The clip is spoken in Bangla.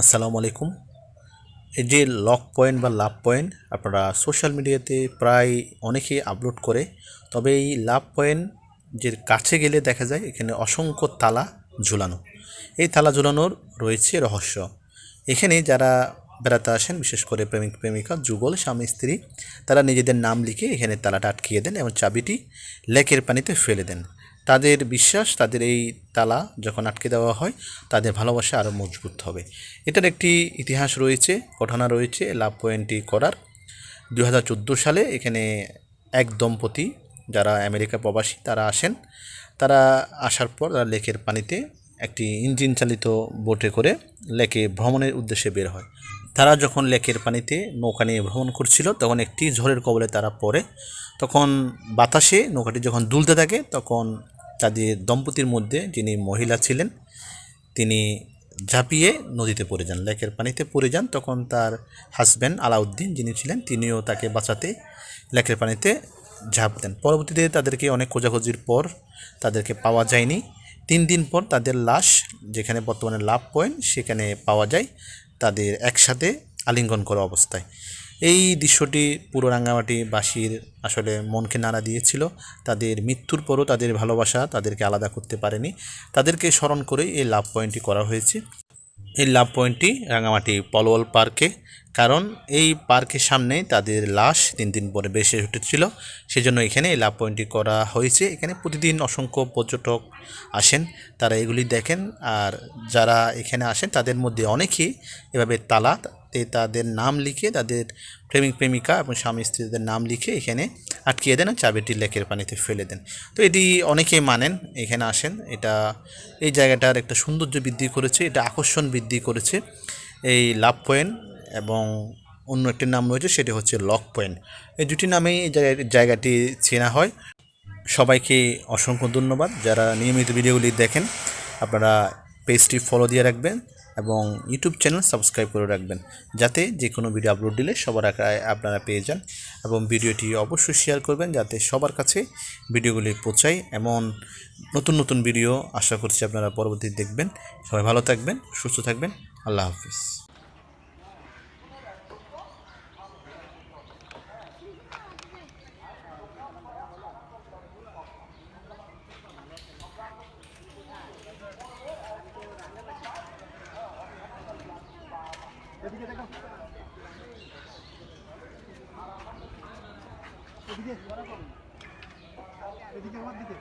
আসসালামু আলাইকুম। এই যে লক পয়েন্ট বা লাভ পয়েন্ট, আপনারা সোশ্যাল মিডিয়াতে প্রায় অনেকেই আপলোড করে, তবে এই লাভ পয়েন্ট যে কাছে গেলে দেখা যায় এখানে অসংখ্য তালা ঝুলানো। এই তালা ঝুলানোর রয়েছে রহস্য। এখানে যারা বেড়াতে আসেন, বিশেষ করে প্রেমিক, প্রেমিকা, যুগল, স্বামী, স্ত্রী, তারা নিজেদের নাম লিখে এখানে তালাটা আটকিয়ে দেন এবং চাবিটি লেকের পানিতে ফেলে দেন। তাদের বিশ্বাস, তাদের এই তালা যখন আটকে দেওয়া হয়, তাদের ভালোবাসা আরও মজবুত হবে। এটার একটি ইতিহাস রয়েছে, ঘটনা রয়েছে লাভ পয়েন্টটি করার। দু হাজার চোদ্দ সালে এখানে এক দম্পতি যারা আমেরিকা প্রবাসী, তারা আসেন। তারা আসার পর তারা লেকের পানিতে একটি ইঞ্জিন চালিত বোটে করে লেকে ভ্রমণের উদ্দেশ্যে বের হয়। তারা যখন লেকের পানিতে নৌকা নিয়ে ভ্রমণ করছিল, তখন একটি ঝড়ের কবলে তারা পড়ে। তখন বাতাসে নৌকাটি যখন দুলতে থাকে, তখন তাদের দম্পতির মধ্যে যিনি মহিলা ছিলেন, তিনি ঝাঁপিয়ে নদীতে পড়ে যান, লেকের পানিতে পড়ে যান। তখন তার হাজব্যান্ড আলাউদ্দিন যিনি ছিলেন, তিনিও তাকে বাঁচাতে লেকের পানিতে ঝাঁপ দেন। পরবর্তীতে তাদেরকে অনেক খোঁজাখুঁজির পর তাদেরকে পাওয়া যায়নি। তিন দিন পর তাদের লাশ, যেখানে বর্তমানে লাভ পয়েন্ট, সেখানে পাওয়া যায় তাদের একসাথে আলিঙ্গন করা অবস্থায়। এই দৃশ্যটি পুরো রাঙ্গামাটিবাসীর আসলে মনকে নাড়া দিয়েছিল। তাদের মৃত্যুর পরও তাদের ভালোবাসা তাদেরকে আলাদা করতে পারেনি। তাদেরকে স্মরণ করেই এই লাভ পয়েন্টটি করা হয়েছে। এই লাভ পয়েন্টটি রাঙামাটি পলওয়াল পার্কে কারণ এই পার্কের সামনে তাদের লাশ তিন দিন পরে বেশি উঠেছিল। সেজন্য এখানে এই লাভ পয়েন্টটি করা হয়েছে। এখানে প্রতিদিন অসংখ্য পর্যটক আসেন, তারা এগুলি দেখেন আর যারা এখানে আসেন তাদের মধ্যে অনেকেই এভাবে তালা তাদের নাম লিখে তাদের প্রেমিক প্রেমিকা এবং স্বামী স্ত্রীদের নাম লিখে এখানে আটকিয়ে দেন চাবিটি লেকের পানিতে ফেলে দেন। তো এটি অনেকেই মানেন, এখানে আসেন। এটা এই জায়গাটার একটা সৌন্দর্য বৃদ্ধি করেছে, এটা আকর্ষণ বৃদ্ধি করেছে। এই লাভ পয়েন্ট এবং অন্য একটি নাম রয়েছে, সেটি হচ্ছে লক পয়েন্ট। এই দুটি নামেই জায়গাটি চেনা হয়। সবাইকে অসংখ্য ধন্যবাদ। যারা নিয়মিত ভিডিওগুলি দেখেন, আপনারা পেজটি ফলো দিয়ে রাখবেন এবং ইউটিউব চ্যানেল সাবস্ক্রাইব করে রাখবেন। যাতে যে কোনো ভিডিও আপলোড দিলে সবার আগে আপনারা পেয়ে যান এবং ভিডিওটি অবশ্যই শেয়ার করবেন, যাতে সবার কাছে ভিডিওগুলি পৌঁছায়। এমন নতুন নতুন ভিডিও আশা করছি আপনারা পরবর্তীতে দেখবেন। সবাই ভালো থাকবেন, সুস্থ থাকবেন। আল্লাহ হাফিজ। এদিকে এদিকে আমার দিকে।